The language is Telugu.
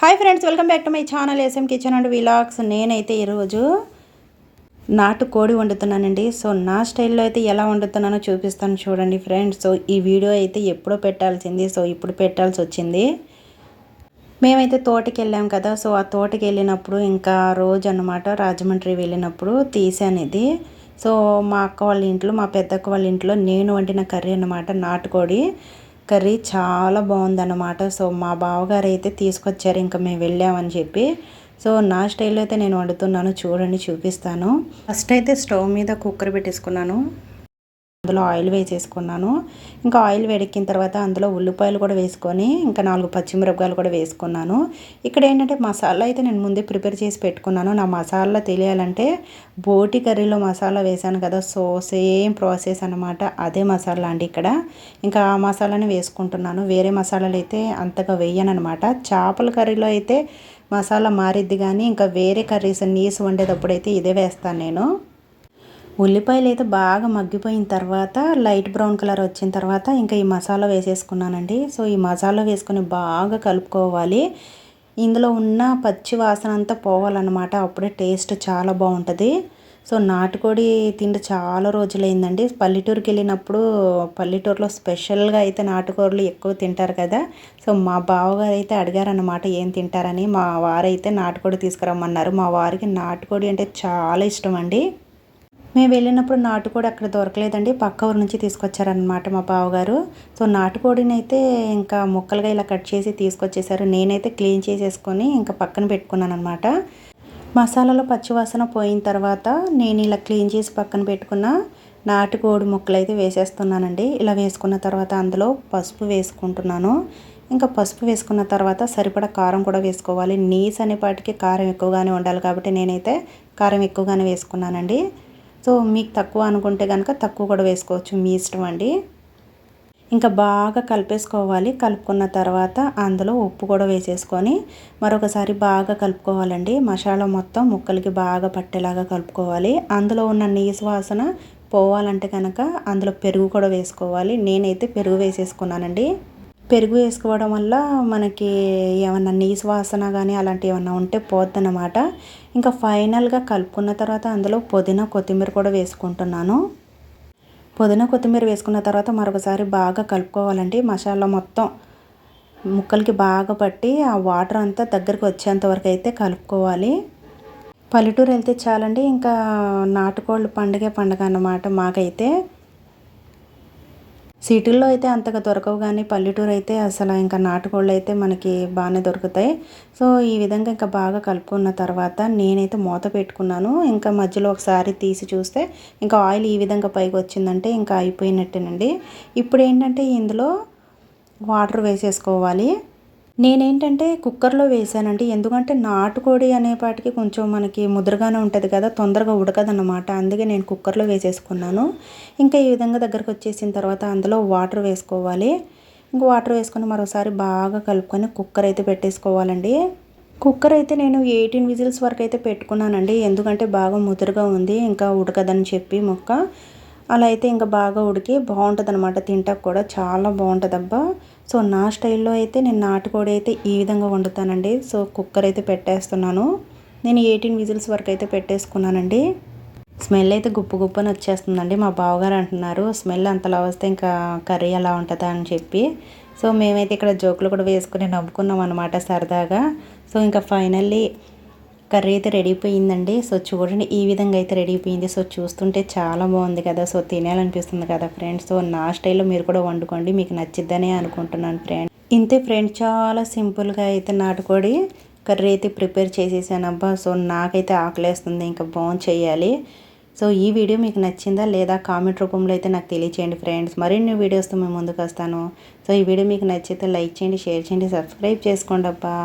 Hi friends welcome back to my channel SM kitchen and vlogs నేనైతే ఈరోజు నాటు కోడి వండుతున్నానండి. సో నా స్టైల్లో అయితే ఎలా వండుతున్నానో చూపిస్తాను చూడండి ఫ్రెండ్స్ సో ఈ వీడియో అయితే ఎప్పుడో పెట్టాల్సింది. సో ఇప్పుడు పెట్టాల్సి వచ్చింది. మేమైతే తోటకి వెళ్ళాం కదా. సో ఆ తోటకి వెళ్ళినప్పుడు ఇంకా రోజు అనమాట రాజమండ్రి వెళ్ళినప్పుడు తీసాను ఇది. సో మా అక్క వాళ్ళ ఇంట్లో మా పెద్దక్క వాళ్ళ ఇంట్లో నేను వండిన కర్రీ అనమాట నాటుకోడి కర్రీ చాలా బాగుందన్నమాట. సో మా బావగారు అయితే తీసుకొచ్చారు ఇంకా మేము వెళ్ళామని చెప్పి. సో నా స్టైల్లో అయితే నేను వండుతున్నాను చూడండి చూపిస్తాను. ఫస్ట్ అయితే స్టవ్ మీద కుక్కర్ పెట్టేసుకున్నాను. అందులో ఆయిల్ వేసేసుకున్నాను. ఇంకా ఆయిల్ వేడెక్కిన తర్వాత అందులో ఉల్లిపాయలు కూడా వేసుకొని ఇంకా నాలుగు పచ్చిమిరపకాయలు కూడా వేసుకున్నాను. ఇక్కడ ఏంటంటే మసాలా అయితే నేను ముందే ప్రిపేర్ చేసి పెట్టుకున్నాను. నా మసాలా తెలియాలంటే బోటి కర్రీలో మసాలా వేసాను కదా సో సేమ్ ప్రాసెస్ అనమాట అదే మసాలా అండి ఇక్కడ. ఇంకా ఆ మసాలాని వేసుకుంటున్నాను. వేరే మసాలాలు అయితే అంతగా వేయను అనమాట చేపల కర్రీలో అయితే మసాలా మారిద్ది కానీ ఇంకా వేరే కర్రీస్ నీసు వండేటప్పుడు అయితే ఇదే వేస్తాను నేను. ఉల్లిపాయలు అయితే బాగా మగ్గిపోయిన తర్వాత లైట్ బ్రౌన్ కలర్ వచ్చిన తర్వాత ఇంకా ఈ మసాలా వేసేసుకున్నానండి. సో ఈ మసాలా వేసుకొని బాగా కలుపుకోవాలి. ఇందులో ఉన్న పచ్చి వాసన అంతా పోవాలన్నమాట. అప్పుడే టేస్ట్ చాలా బాగుంటుంది. సో నాటుకోడి తిండి చాలా రోజులైందండి. పల్లెటూరుకి వెళ్ళినప్పుడు పల్లెటూరులో స్పెషల్గా అయితే నాటుకోడులు ఎక్కువ తింటారు కదా. సో మా బావగారు అయితే అడిగారన్నమాట ఏం తింటారని? మా వారైతే నాటుకోడి తీసుకురమ్మన్నారు. మా వారికి నాటుకోడి అంటే చాలా ఇష్టం అండి మేము వెళ్ళినప్పుడు నాటుకోడి అక్కడ దొరకలేదండి. పక్క ఊరు నుంచి తీసుకొచ్చారనమాట మా బావగారు. సో నాటుకోడిని అయితే ఇంకా ముక్కలుగా ఇలా కట్ చేసి తీసుకొచ్చేసారు. నేనైతే క్లీన్ చేసేసుకొని ఇంకా పక్కన పెట్టుకున్నాను అనమాట మసాలాలో పచ్చివాసన పోయిన తర్వాత నేను ఇలా క్లీన్ చేసి పక్కన పెట్టుకున్న నాటుకోడి ముక్కలు అయితే వేసేస్తున్నానండి. ఇలా వేసుకున్న తర్వాత అందులో పసుపు వేసుకుంటున్నాను. ఇంకా పసుపు వేసుకున్న తర్వాత సరిపడా కారం కూడా వేసుకోవాలి. నీస్ అనేపాటికి కారం ఎక్కువగానే ఉండాలి కాబట్టి నేనైతే కారం ఎక్కువగానే వేసుకున్నానండి. సో మీకు తక్కువ అనుకుంటే కనుక తక్కువ కూడా వేసుకోవచ్చు మీ ఇష్టం అండి. ఇంకా బాగా కలిపేసుకోవాలి. కలుపుకున్న తర్వాత అందులో ఉప్పు కూడా వేసేసుకొని మరొకసారి బాగా కలుపుకోవాలండి. మసాలా మొత్తం ముక్కలకి బాగా పట్టేలాగా కలుపుకోవాలి. అందులో ఉన్న నీసు వాసన పోవాలంటే కనుక అందులో పెరుగు కూడా వేసుకోవాలి. నేనైతే పెరుగు వేసేసుకున్నానండి. పెరుగు వేసుకోవడం వల్ల మనకి ఏమన్నా నీసు వాసన కానీ అలాంటివి ఏమన్నా ఉంటే పోద్దనమాట ఇంకా ఫైనల్గా కలుపుకున్న తర్వాత అందులో పుదీనా కొత్తిమీర కూడా వేసుకుంటున్నాను. పుదీనా కొత్తిమీర వేసుకున్న తర్వాత మరొకసారి బాగా కలుపుకోవాలండి. మసాలా మొత్తం ముక్కలకి బాగా పట్టి ఆ వాటర్ అంతా దగ్గరికి వచ్చేంత వరకు అయితే కలుపుకోవాలి. పల్లెటూరు వెళ్తే చాలండి. ఇంకా నాటుకోళ్ళు పండుగే పండుగ అన్నమాట మాకైతే. సిటీల్లో అయితే అంతగా దొరకవు కానీ పల్లెటూరు అయితే అసలు ఇంకా నాటుకోళ్ళు అయితే మనకి బాగానే దొరుకుతాయి. సో ఈ విధంగా ఇంకా బాగా కలుపుకున్న తర్వాత నేనైతే మూత పెట్టుకున్నాను. ఇంకా మధ్యలో ఒకసారి తీసి చూస్తే ఇంకా ఆయిల్ ఈ విధంగా పైకి వచ్చిందంటే ఇంకా అయిపోయినట్టేనండి. ఇప్పుడు ఏంటంటే ఇందులో వాటర్ వేసేసుకోవాలి. నేనేంటంటే కుక్కర్లో వేసానండి ఎందుకంటే నాటుకోడి అనేపాటికి కొంచెం మనకి ముద్రగానే ఉంటుంది కదా తొందరగా ఉడకదన్నమాట. అందుకే నేను కుక్కర్లో వేసేసుకున్నాను. ఇంకా ఈ విధంగా దగ్గరకు వచ్చేసిన తర్వాత అందులో వాటర్ వేసుకోవాలి. ఇంకా వాటర్ వేసుకొని మరోసారి బాగా కలుపుకొని కుక్కర్ అయితే పెట్టేసుకోవాలండి. కుక్కర్ అయితే నేను ఎయిటీన్ విజిల్స్ వరకు అయితే పెట్టుకున్నానండి. ఎందుకంటే బాగా ముదురుగా ఉంది ఇంకా ఉడకదని చెప్పి మొక్క. అలా అయితే ఇంకా బాగా ఉడికి బాగుంటుంది అనమాట తింటాక కూడా. చాలా బాగుంటుంది అబ్బా సో నా స్టైల్లో అయితే నేను నాటుకోడి అయితే ఈ విధంగా వండుతానండి. సో కుక్కర్ అయితే పెట్టేస్తున్నాను. నేను ఎయిటీన్ విజిల్స్ వరకు అయితే పెట్టేసుకున్నానండి. స్మెల్ అయితే గుప్పు గుప్పని వచ్చేస్తుందండి. మా బావగారు అంటున్నారు స్మెల్ అంతలా వస్తే ఇంకా కర్రీ ఎలా ఉంటుందా? అని చెప్పి. సో మేమైతే ఇక్కడ జోకులు కూడా వేసుకుని నవ్వుకున్నాం అనమాట సరదాగా. సో ఇంకా ఫైనల్లీ కర్రీ అయితే రెడీ అయిపోయిందండి సో చూడండి ఈ విధంగా అయితే రెడీ అయిపోయింది సో చూస్తుంటే చాలా బాగుంది కదా. సో తినాలనిపిస్తుంది కదా ఫ్రెండ్స్. సో నా స్టైల్లో మీరు కూడా వండుకోండి. మీకు నచ్చిద్దనే అనుకుంటున్నాను ఫ్రెండ్. ఇంతే ఫ్రెండ్ చాలా సింపుల్గా అయితే నాటుకోడి కర్రీ అయితే ప్రిపేర్ చేసేసానబ్బా సో నాకైతే ఆకలేస్తుంది. ఇంకా బాగుంది చేయాలి సో ఈ వీడియో మీకు నచ్చిందా లేదా కామెంట్ రూపంలో అయితే నాకు తెలియచేయండి ఫ్రెండ్స్. మరిన్ని వీడియోస్తో మేము ముందుకు వస్తాను. సో ఈ వీడియో మీకు నచ్చితే లైక్ చేయండి షేర్ చేయండి సబ్స్క్రైబ్ చేసుకోండి అబ్బా.